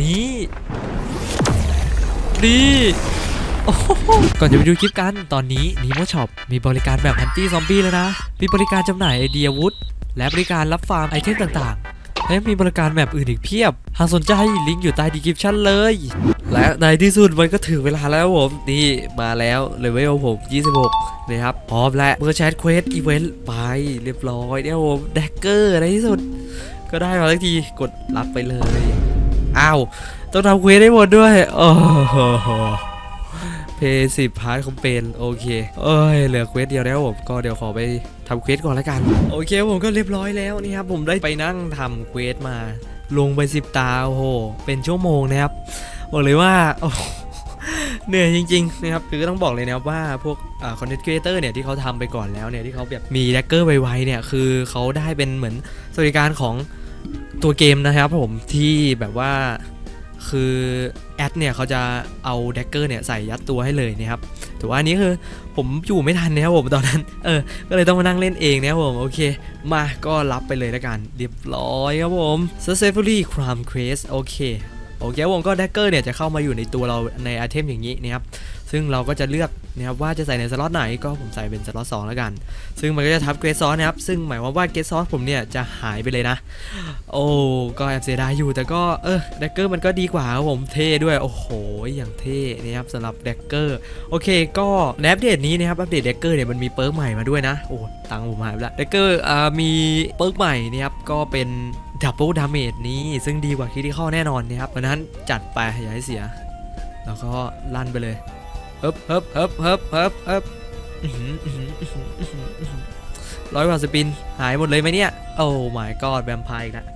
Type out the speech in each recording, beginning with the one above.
นี่นี่โอ้โหก่อนจะไปดูคลิปกัน ตอนนี้ Nemo Shop มีบริการแบบฮันตี้ซอมบี้แล้วนะ มีบริการจำหน่ายไอเดียวุธและบริการรับฟาร์มไอเทมต่างๆ และมีบริการแบบอื่นอีกเพียบ หากสนใจลิงก์อยู่ใต้ดีคริปชั่นเลย และในที่สุดมันก็ถึงเวลาแล้วผม นี่มาแล้วเลเวลผม 26 นะครับ พร้อมแล้วเมื่อแชทเควสอีเวนต์ไปเรียบร้อยเนี่ยผมแดกเกอร์ในที่สุด ก็ได้มาสักทีกดรับไปเลย อ้าว ต้องทำเควสได้หมดด้วย โอ้โหเพย์สิบพาร์ทคอมเป็นโอเค เอ้ย เหลือเควสเดียวแล้วผม ก็เดี๋ยวขอไปทำเควสก่อนละกัน โอเคผมก็เรียบร้อยแล้วนี่ครับ ผมได้ไปนั่งทำเควสมา ลงไปสิบตา โอ้โห เป็นชั่วโมงนะครับ บอกเลยว่าเหนื่อยจริงๆนะครับคือก็ต้องบอกเลยนะครับว่าพวกคอนเทนต์ครีเอเตอร์เนี่ยที่เขาทำไปก่อนแล้วเนี่ยที่เขาแบบมีแดกเกอร์ไวๆเนี่ยคือเขาได้เป็นเหมือนสวัสดิการของ ตัวเกมนะครับผมที่แบบว่าคือแอดเนี่ยเขาจะเอาแดกเกอร์เนี่ยใส่ยัดตัวให้เลยนะครับแต่ว่าอันนี้คือผมอยู่ไม่ทันนะครับผมตอนนั้น เออ ก็เลยต้องมานั่งเล่นเองนะครับผม โอเค มาก็รับไปเลยและกัน เรียบร้อยครับผม successfully crime quest โอเค โอเคผมก็แดกเกอร์เนี่ยจะเข้ามาอยู่ในตัวเราในไอเทมอย่างนี้นะครับ ซึ่งเราก็จะเลือกนะครับว่าจะใส่ในสล็อตไหนก็ผมใส่เป็นสล็อต2แล้วกัน ซึ่งมันก็จะทับเกรดซอสนะครับ ซึ่งหมายความว่าเกรดซอสผมเนี่ยจะหายไปเลยนะ โอ้ก็แอบเสียดายอยู่แต่ก็เออแดกเกอร์มันก็ดีกว่าครับผมเท่ด้วย โอ้โห อย่างเท่นะครับสำหรับแดกเกอร์โอเค ก็ในอัปเดตนี้นะครับอัปเดตแดกเกอร์เนี่ยมันมีเปิร์กใหม่มาด้วยนะโอ้ตังค์ผมหายไปแล้วแดกเกอร์มีเปิร์กใหม่นะครับก็เป็นดับเบิลดาเมจนี้ซึ่งดีกว่าคิดที่ข้าแน่นอนนะครับเพราะนั้นจัดไปอย่าให้เสีย แล้วก็ลั่นไปเลย ฮิบเฮิบเฮิบเฮิบเฮิบเฮิบร้อยกว่าสปิน หายหมดเลยไหมเนี่ย โอ้ my god แวมไพร์อีกแล้ว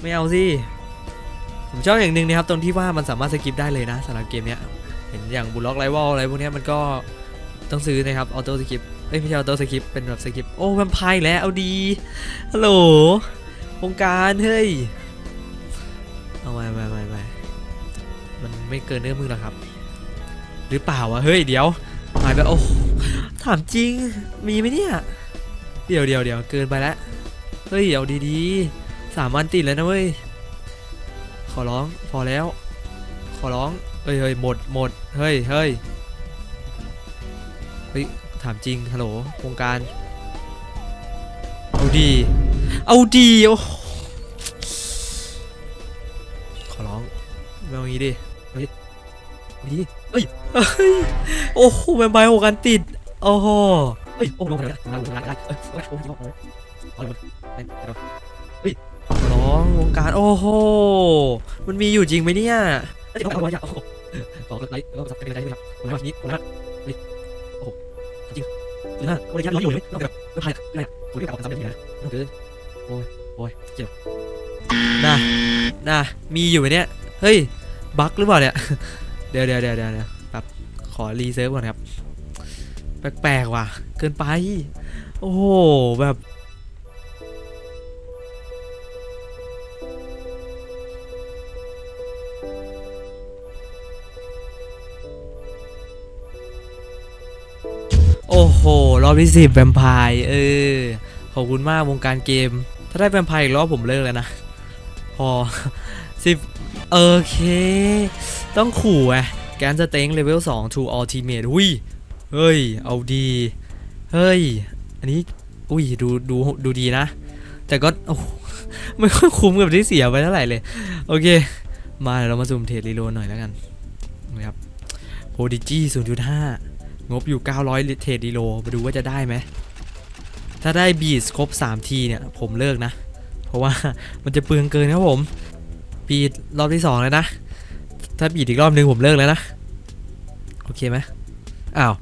ไม่เอาสิ ผมชอบอย่างหนึ่งนะครับ ตรงที่ว่ามันสามารถสกิปได้เลยนะสำหรับเกมเนี้ย เห็นอย่างบุลล็อกไลวอลอะไรพวกเนี้ยมันก็ต้องซื้อนะครับออโต้สกิปเอ้ยไม่ใช่ออโต้สกิปเป็นแบบสกิปโอ้แวมไพร์แล้วเอาดีฮัลโหลวงการเฮ้ยเอาไปไปไปไปมันไม่เกินเนื้อมือหรอกครับ หรือเปล่าวะเฮ้ยเดี๋ยวหายไปโอ้ถามจริงมีไหมเนี่ย เดี๋ยวเดี๋ยวเดี๋ยวเกินไปแล้วเฮ้ยเอาดีๆสามวันติดแล้วนะเว้ยขอร้องพอแล้ว ขอร้องเฮ้ยเฮ้ยหมดหมดเฮ้ยเฮ้ยเฮ้ยถามจริงฮัลโหลโครงการเอาดีเอาดีโอ้ขอร้องไม่เอางี้ดิเฮ้ย เฮ้ยเฮ้ยโอ้โหแวมไพร์หกกันติดโอ้โหเฮ้ยโอ้ลงไปแล้วลงไปแล้วโอ้โอ้ยโอ้ยโอ้ยเฮ้ยร้องวงการโอ้โหมันมีอยู่จริงไหมเนี่ยเอาเอาไว้อย่าโอ้โหต่อกดไลค์แล้วก็สับเป็นใจด้วยครับคนละนี้คนละเฮ้ยโอ้โหจริงหรือว่าคนละยัดร้อยอยู่เลยต้องแบบต้องใครอะไรคนที่เก่าสามนาทีนะต้องเกินโอ้ยโอ้ยเจ็บน่ะน่ะมีอยู่ไหมเนี่ยเฮ้ยบั๊กหรือเปล่าเนี่ย เดี๋ยวเดี๋ยวเดี๋ยวเดี๋ยวแบบขอรีเซิร์ฟก่อนครับ แปลกๆว่ะ เกินไป โอ้โห แบบโอ้โห รอบที่สิบแวมไพร์เออ ขอบคุณมากวงการเกม ถ้าได้แวมไพร์อีกรอบผมเลิกแล้วนะ พอ สิบโอเค ต้องขู่ไงแกนสเต็งเลเวล2 to ultimate อุ้ย เฮ้ย เอาดี เฮ้ย อันนี้ อุ้ย ดูดูดูดีนะ แต่ก็โอ้ไม่ค่อยคุ้มกับที่เสียไปเท่าไหร่เลย โอเค มาเดี๋ยวเรามาซูมเทรดรีโลหน่อยแล้วกันนะครับโ o ดิจี้0.5 งบอยู่ 900 เทรดรีโลมาดูว่าจะได้ไหม ถ้าได้บีสครบ 3 ทีเนี่ย ผมเลิกนะ เพราะว่ามันจะเปลืองเกินครับผม บีดรอบที่2แล้วนะ ถ้าบีดอีกรอบนึงผมเลิกแล้วนะ โอเคไหมอ้าว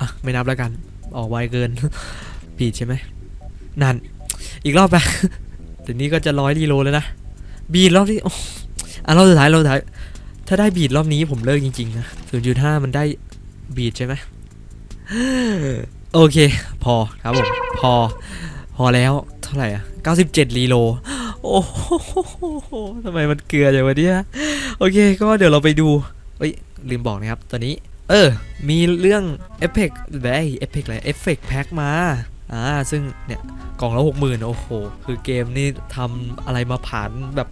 อะไม่นับแล้วกัน ออกไวเกิน บีดใช่ไหมนั่น อีกรอบไปถึงนี้ก็จะร้อยดีโลแล้วนะ บีดรอบที่อ้อะรอบสุดท้ายรอบสุดท้าย ถ้าได้บีดรอบนี้ผมเลิกจริงๆนะ0.5มันได้บีดใช่ไหมโอเค พอครับผม พอ พอแล้ว เท่าไหร่อะ97รีโล โอ้โหทำไมมันเกลืออย่างวะเนี่ยโอเค ก็เดี๋ยวเราไปดูเอ้ยลืมบอกนะครับ ตอนนี้ เออ มีเรื่องเอฟเฟกต์แบบเอฟเฟกต์อะไรเอฟเฟกต์แพ็คมา อ่า ซึ่งเนี่ย กล่องละหกหมื่นโอ้โห คือเกมนี่ทำอะไรมาผ่านแบบ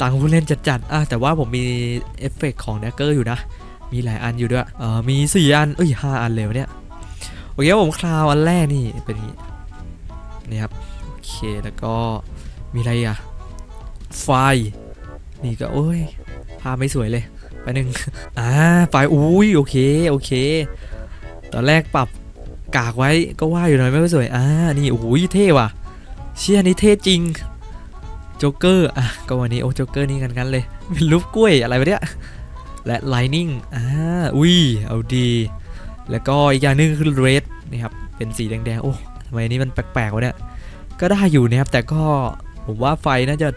ตังผู้เล่นจัดๆอะแต่ว่าผมมีเอฟเฟกต์ของแดกเกอร์อยู่นะ มีหลายอันอยู่ด้วยเออมีสี่อัน เอ้ยห้าอันเลยวเนี่ย โอเคผมคราวอันแรกนี่เป็นอย่างนี้นี่ครับ โอเค แล้วก็มีอะไรอะ ไฟนี่ก็โอ้ยภาพไม่สวยเลยไปหนึ่งอ่าไฟอุ้ยโอเคโอเค ตอนแรกปรับกากไว้ก็ว่าอยู่หน่อยไม่ค่อยสวยอ่านี่โอ้ยเท่ว่ะ เชี่ยนี่เท่จริงโจ๊กเกอร์อะก็วันนี้โอ้โจ๊กเกอร์นี่กันกันเลยเป็นรูปกล้วยอะไรวะเนี่ยและไลนิ่งอ่าอุ้ยเอาดี แล้วก็อีกอย่างหนึงคือเรดนะครับเป็นสีแดงๆโอ้ทำไมอันนี้มันแปลกๆวะเนี่ยก็ได้อยู่นะครับแต่ก็ผมว่าไฟน่าจะ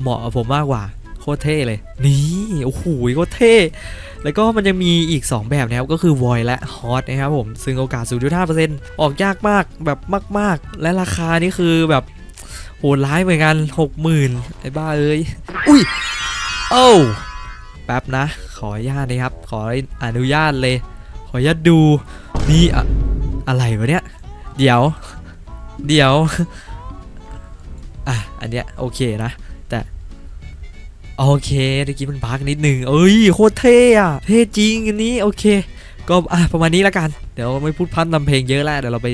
เหมาะกับผมมากกว่าโคตรเท่เลย นี่โอ้โหโคตรเท่แล้วก็มันยังมีอีก 2 แบบนะครับก็คือ Void และ Hot นะครับผม ซึ่งโอกาส 0.5%ออกยากมากแบบมาก ๆ และราคานี่คือแบบโหดร้ายเหมือนกัน 60,000 ไอ้บ้าเอ้ย อุ้ย โอ้แป๊บนะ ขออนุญาตนะครับ ขออนุญาตเลย ขออนุญาตดูนี่อะอะไรวะเนี่ย เดี๋ยว เดี๋ยว อะ อันเนี้ยโอเคนะ โอเคตะกี้มันบักนิดหนึ่งเอ้ยโคตรเท่อะเท่จริงอันนี้โอเค ก็อะประมาณนี้ละกัน เดี๋ยวไม่พูดพร่ำทำเพลงเยอะแล้วเดี๋ยวเราไป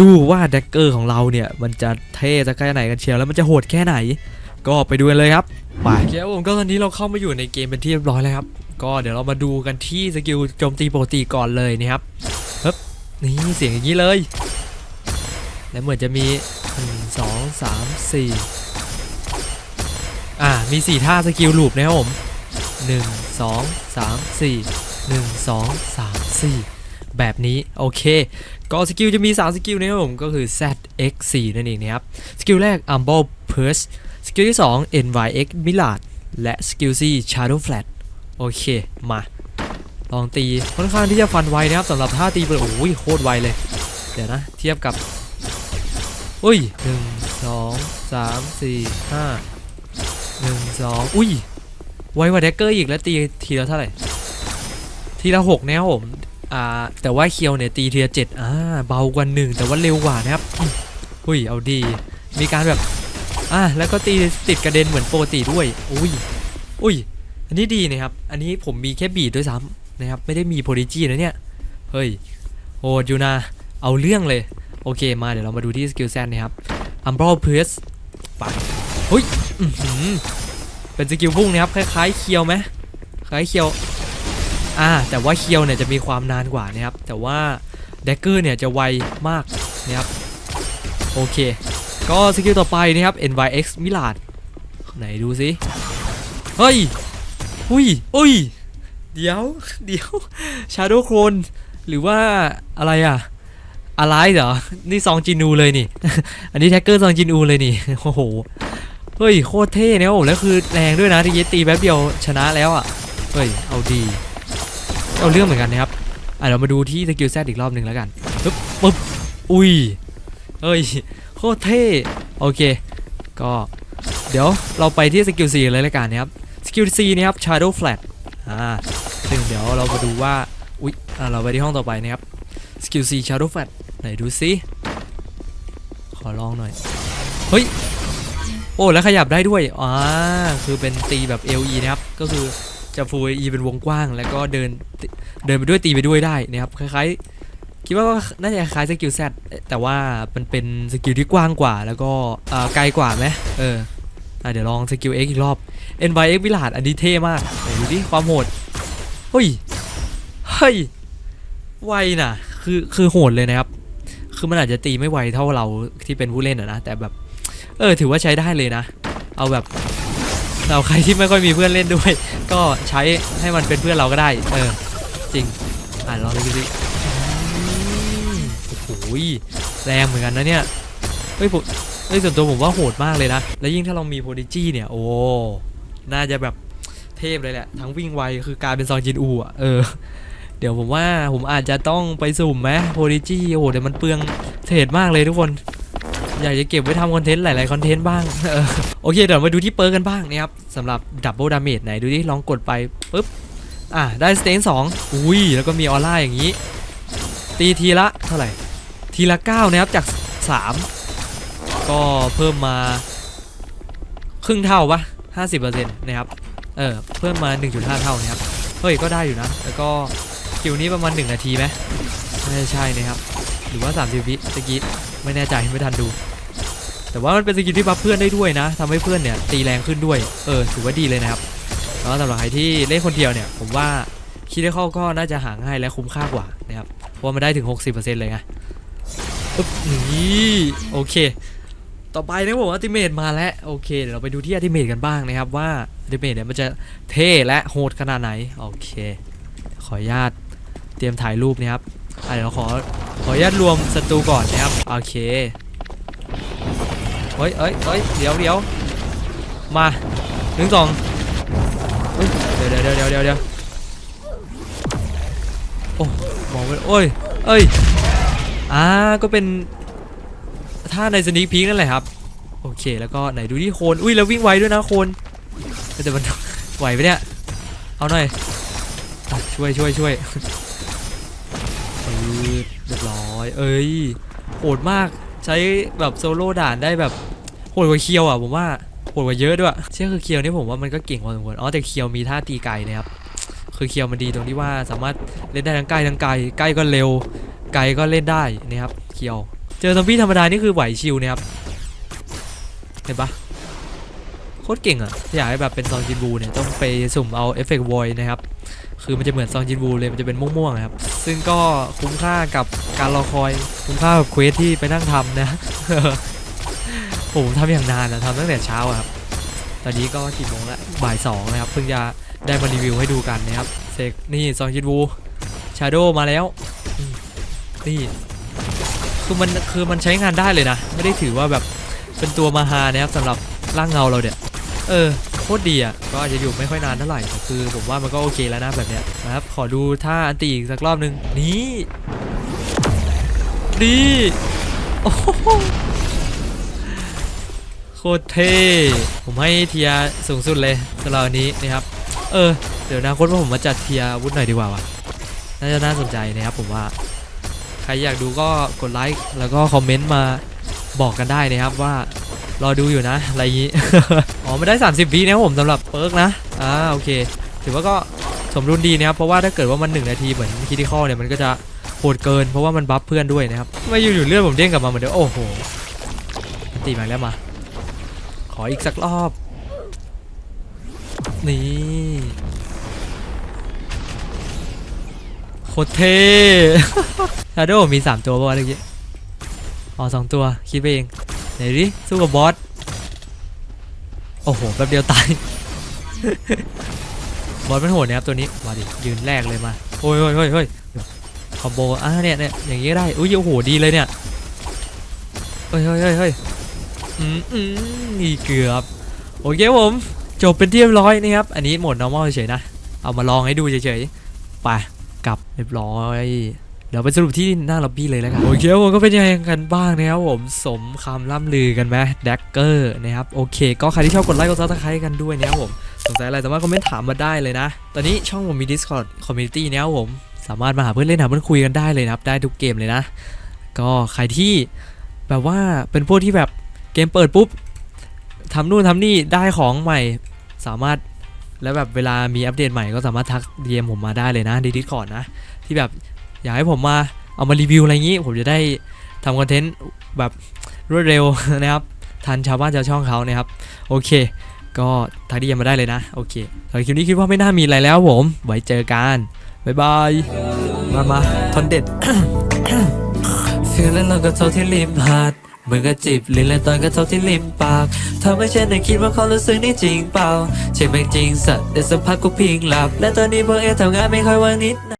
ดูว่าแดกเกอร์ของเราเนี่ย มันจะเท่จะแค่ไหนกันเชียวแล้วมันจะโหดแค่ไหน ก็ไปดูกันเลยครับไปโอเคครับผมก็ตอนนี้เราเข้ามาอยู่ในเกมเป็นที่เรียบร้อยแล้วครับ ก็เดี๋ยวเรามาดูกันที่สกิลโจมตีปกติก่อนเลยนะครับฮึบนี่เสียงอย่างนี้เลย แล้วเหมือนจะมีหนึ่งสองสามสี่อ่ามี มี 4 ท่าสกิลลูปนะครับผม 1 2 3 4 1 2 3 4 แบบนี้โอเค ก็สกิลจะมี 3 สกิลนะครับผมก็คือ Z X 4 นั่นเองนะครับ สกิลแรก Umble Purse สกิลที่ 2 NYX Millard และสกิล C Shadow Flat โอเค มา ลองตีค่อนข้างที่จะฟันไวนะครับสำหรับท่าตีเปิดโอ้ยโคตรไวเลย เดี๋ยวนะ เทียบกับ อุ้ย1 2 3 4 5ห หนึ่งสองอุ้ย ไวกว่าแดกเกอร์อีกแล้วตีทีละเท่าไหร่ ทีละหกนะครับผมอ่าแต่ว่าเคียวเนี่ยตีทีละเจ็ดอ่าเบากว่าหนึ่งแต่ว่าเร็วกว่านะครับอุ้ยเอาดี มีการแบบอ่าแล้วก็ตีติดกระเด็นเหมือนปกติด้วยอุ้ยอุ้ยอันนี้ดีนะครับ อันนี้ผมมีแค่บีดด้วยซ้ำนะครับ ไม่ได้มีโพลิจีนะเนี่ย เฮ้ยโหดอยู่นะเอาเรื่องเลย โอเคมาเดี๋ยวเรามาดูที่สกิลแซนนะครับอัมบรอเพสไปเฮ้ย เป็นสกิลพุ่งนะครับคล้ายๆเคียวไหมคล้ายเคียวอ่าแต่ว่าเคียวเนี่ยจะมีความนานกว่านะครับ แต่ว่าแดกเกอร์เนี่ยจะไวมากนะครับโอเค ก็สกิลต่อไปนะครับ NYX Millard ไหนดูสิเฮ้ยอุ้ยอุ้ยเดี๋ยวเดี๋ยว Shadow Clone หรือว่าอะไรอะอะไรเหรอ นี่ซองจินูเลยนี่ อันนี้แท็กเกอร์ซองจินูเลยนี่ โอ้โห เฮ้ยโคตรเท่เนี่ยโอ้โหแล้วคือแรงด้วยนะที่เยตีแป๊บเดียวชนะแล้วอะเฮ้ยเอาดี เอาเรื่องเหมือนกันนะครับอะเรามาดูที่สกิลแซดอีกรอบหนึ่งแล้วกันปึ๊บปึ๊บอุ้ยเฮ้ยโคตรเท่โอเค ก็เดี๋ยวเราไปที่สกิล C เลยละกันนะครับสกิล C นะครับ Shadow Flat อ่าซึ่งเดี๋ยวเรามาดูว่าอุ๊ยอะเราไปที่ห้องต่อไปนะครับสกิล C Shadow Flat ไหนดูซิขอลองหน่อย เฮ้ย โอ้แล้วขยับได้ด้วยอ่าคือเป็นตีแบบ LE นะครับก็คือจะ full LE เป็นวงกว้าง แล้วก็เดินเดินไปด้วยตีไปด้วยได้นะครับคล้ายๆคิดว่าน่าจะคล้ายสกิล Z แต่ว่ามันเป็นสกิลที่กว้างกว่า แล้วก็ไกลกว่าไหมเออเดี๋ยวลองสกิล X อีกรอบ NYX วิลาดอันนี้เท่มากดูดิความโหดเฮ้ยเฮ้ยไวน่ะ คือคือโหดเลยนะครับ คือมันอาจจะตีไม่ไวเท่าเราที่เป็นผู้เล่นอะนะแต่แบบ เออถือว่าใช้ได้เลยนะ เอาแบบเราใครที่ไม่ค่อยมีเพื่อนเล่นด้วย ก็ใช้ให้มันเป็นเพื่อนเราก็ได้ เออ จริง อ่านลองดูสิโอ้โหแรงเหมือนกันนะเนี่ยเฮ้ยผมเฮ้ยส่วนตัวผมว่าโหดมากเลยนะ แล้วยิ่งถ้าเรามีโพดิจี้เนี่ย โอ้น่าจะแบบเทพเลยแหละ ทั้งวิ่งไวคือกลายเป็นซองจินอูอะเออ เดี๋ยวผมว่าผมอาจจะต้องไปสุ่มไหมโพดิจี้โอ้โหแต่มันเปลืองเทรดมากเลยทุกคน อยากจะเก็บไว้ทำคอนเทนต์หลายๆคอนเทนต์บ้างโอเคเดี๋ยวมาดูที่เปิร์กันบ้างนะครับสำหรับดับเบิลดาเมจไหนดูดิลองกดไปปุ๊บอะได้สเตนสองอุ้ยแล้วก็มีออร่าอย่างนี้ ตีทีละเท่าไหร่ ทีละ9นะครับจาก3ก็เพิ่มมา ครึ่งเท่าปะ50%นะครับเออเพิ่มมา1.5เท่านะครับเฮ้ยก็ได้อยู่นะ แล้วก็คิวนี้ประมาณ1นาทีไหมไม่ใช่นะครับหรือว่า 30วิตะกี้ไม่แน่ใจไม่ทันดู แต่ว่ามันเป็นสกิลที่บัฟเพื่อนได้ด้วยนะทำให้เพื่อนเนี่ยตีแรงขึ้นด้วย เออถือว่าดีเลยนะครับแล้วสำหรับใครที่เล่นคนเดียวเนี่ย ผมว่าคิดได้เข้าก็น่าจะหาง่ายและคุ้มค่ากว่านะครับเพราะมันได้ถึง 60%เลยไงปึ๊บนี่โอเค ต่อไปนะผมอัติเมตมาแล้วโอเคเดี๋ยวเราไปดูที่อัติเมตกันบ้างนะครับว่าอัติเมตเนี่ยมันจะเท่และโหดขนาดไหนโอเคขออนุญาตเตรียมถ่ายรูปนะครับอะเดี๋ยวเราขอขออนุญาตรวมศัตรูก่อนนะครับโอเค เฮ้ยเอ้ยเอ้ยเดี๋ยวเดี๋ยวมาหนึ่งสองเฮ้ยเดี๋ยวเดี๋ยวเดี๋ยวเดี๋ยวเดี๋ยวโอ้มองไปโอ้ยเอ้ยอ่าก็เป็นถ้าในสนิคพีคนั่นแหละครับ โอเคแล้วก็ไหนดูที่โคนอุ้ยแล้ววิ่งไวด้วยนะโคนแต่มันไหวไหมเนี่ยเอาหน่อยช่วยช่วยช่วยเออเรียบร้อย เอ้ยโหดมากใช้แบบโซโล่ด่านได้แบบ ดกว่าเคียวอะผมว่าโหดกว่าเยอะด้วยเชื่อคือเคียวนี่ผมว่ามันก็เก่งพอสมควรอ๋อแต่เคียวมีท่าตีไกลนะครับคือเคียวมันดีตรงที่ว่าสามารถเล่นได้ทั้งใกล้ทั้งไกลใกล้ก็เร็วไกลก็เล่นได้นะครับเคียว เจอซอมบี้ธรรมดานี่คือไหวชิวนะครับเห็นปะโคตรเก่งอะอยากให้แบบเป็นซองจินบูเนี่ยต้องไปสุ่มเอาเอฟเฟกต์วอยนะครับคือมันจะเหมือนซองจินบูเลยมันจะเป็นม่วงๆนะครับซึ่งก็คุ้มค่ากับการรอคอยคุ้มค่ากับเควสที่ไปนั่งทำนะ ผมทำอย่างนานอะทำตั้งแต่เช้าครับ ตอนนี้ก็กี่โมงละบ่ายสองนะครับ เพิ่งจะได้มารีวิวให้ดูกันนะครับเซกนี่ซองจินบูชาโดมาแล้วนี่คือมันคือมันใช้งานได้เลยนะ ไม่ได้ถือว่าแบบเป็นตัวมาฮานะครับสำหรับร่างเงาเราเนี่ย เออโคตรดีอะก็อาจจะอยู่ไม่ค่อยนานเท่าไหร่คือผมว่ามันก็โอเคแล้วนะแบบเนี้ยนะครับ ขอดูท่าอันตีอีกสักรอบหนึ่งนี่ดีโอ้ โคตรเท่ผมให้เทียสูงสุดเลยสำหรับอันนี้นะครับ เออ เดี๋ยวนะคนว่าผมมาจัดเทียวุธหน่อยดีกว่าวะน่าจะน่าสนใจนะครับผมว่า ใครอยากดูก็กดไลค์แล้วก็คอมเมนต์มาบอกกันได้นะครับว่ารอดูอยู่นะ อะไรอย่างนี้ อ๋อไม่ได้ 30วินะครับผมสำหรับเปิร์กนะ อ่าโอเค ถือว่าก็สมดุลดีนะครับ เพราะว่าถ้าเกิดว่ามัน 1 นาทีเหมือนคิด i คอเนี่ยมันก็จะโหดเกิน เพราะว่ามันบัฟเพื่อนด้วยนะครับไม่อยู่อยู่ๆเลือดผมเด้งกลับมาเหมือนเดิมโอ้โหตีมาแล้วมา ออีกสักรอบ นี่ โคตรเท่ชาโดมี 3 ตัวป่ะวะเมื่อกี้อ๋อสองตัว คิดไปเองไหนดิ สู้กับบอส โอ้โห แป๊บเดียวตาย บอสมันโหดนะครับตัวนี้ มาดิ ยืนแรกเลยมา โอ้ยโอ้ยโอ้ยโอ้ยคอมโบ อะเนี่ยเนี่ยอย่างงี้ได้ อุ้ยโอ้โห ดีเลยเนี่ยเฮ้ยเฮ้ยเฮ้ย อืมอืมนี่เกือบ โอเคครับผมจบเป็นที่เรียบร้อยนะครับ อันนี้โหมด normal เฉยๆนะ เอามาลองให้ดูเฉยๆ ไปกลับเรียบร้อยเดี๋ยวไปสรุปที่หน้าล็อบบี้เลยแล้วกันโอเคผมก็เป็นยังไงกันบ้างนะครับผมสมคำล่ำลือกันไหมแดกเกอร์นะครับโอเค ก็ใครที่ชอบกดไลค์กดซับสไครต์กันด้วยนะครับผมสงสัยอะไรสามารถคอมเมนต์ถามมาได้เลยนะ ตอนนี้ช่องผมมี Discord Community นะครับผมสามารถมาหาเพื่อนเล่นหาเพื่อนคุยกันได้เลยนะครับได้ทุกเกมเลยนะ ก็ใครที่แบบว่าเป็นพวกที่แบบ เกมเปิดปุ๊บทำนู่นทำนี่ได้ของใหม่ สามารถแล้วแบบเวลามีอัปเดตใหม่ก็สามารถทัก DM ผมมาได้เลยนะใน Discord นะ ที่แบบอยากให้ผมมาเอามารีวิวอะไรอย่างนี้ ผมจะได้ทำคอนเทนต์แบบรวดเร็วนะครับ ทันชาวบ้านชาวช่องเขานะครับ โอเค ก็ทักดีมมาได้เลยนะ โอเคสำหรับคลิปนี้คิดว่าไม่น่ามีอะไรแล้วผม ไว้เจอกันบ๊ายบายมามาทอนเด็ดฟีลแล้ว เหมือนกับจีบลิ้นและตอนก็เท่าที่ริมปากทำให้ฉันได้คิดว่าเขารู้สึกนี่จริงเปล่าใช่ไหมจริงสัตว์แต่สักพักกูพิงหลับ และตอนนี้พวกเอทำงานไม่ค่อยว่างนิดนะ